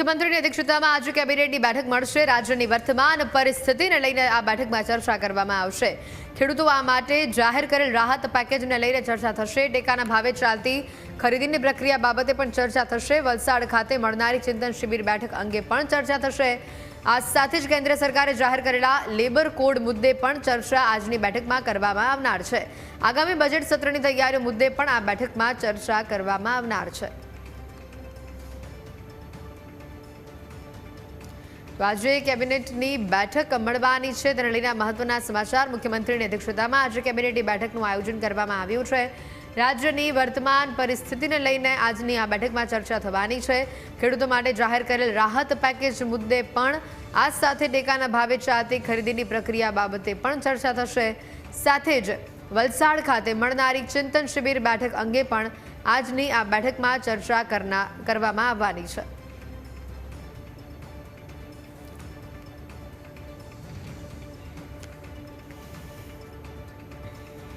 મુખ્યમંત્રીની અધ્યક્ષતામાં આજે કેબિનેટની બેઠક મળશે. રાજ્યની વર્તમાન પરિસ્થિતિને લઈને આ બેઠકમાં ચર્ચા કરવામાં આવશે. ખેડૂતો આ માટે જાહેર કરેલ રાહત પેકેજને લઈને ચર્ચા થશે. ટેકાના ભાવે ચાલતી ખરીદીની પ્રક્રિયા બાબતે પણ ચર્ચા થશે. વલસાડ ખાતે મળનારી ચિંતન શિબિર બેઠક અંગે પણ ચર્ચા થશે. આ સાથે જ કેન્દ્ર સરકારે જાહેર કરેલા લેબર કોડ મુદ્દે પણ ચર્ચા આજની બેઠકમાં કરવામાં આવનાર છે. આગામી બજેટ સત્રની તૈયારીઓ મુદ્દે પણ આ બેઠકમાં ચર્ચા કરવામાં આવનાર છે. આજે કેબિનેટની બેઠક મળવાની છે. તેને લઈને મહત્વના સમાચાર મુખ્યમંત્રીની અધ્યક્ષતામાં આજે કેબિનેટની બેઠકનું આયોજન કરવામાં આવ્યું છે. રાજ્યની વર્તમાન પરિસ્થિતિને લઈને આજની આ બેઠકમાં ચર્ચા થવાની છે. ખેડૂતો માટે જાહેર કરેલ રાહત પેકેજ મુદ્દે પણ આ સાથે ટેકાના ભાવે ચાલતી ખરીદીની પ્રક્રિયા બાબતે પણ ચર્ચા થશે. સાથે જ વલસાડ ખાતે મળનારી ચિંતન શિબિર બેઠક અંગે પણ આજની આ બેઠકમાં ચર્ચા કરના, કરવામાં આવવાની છે.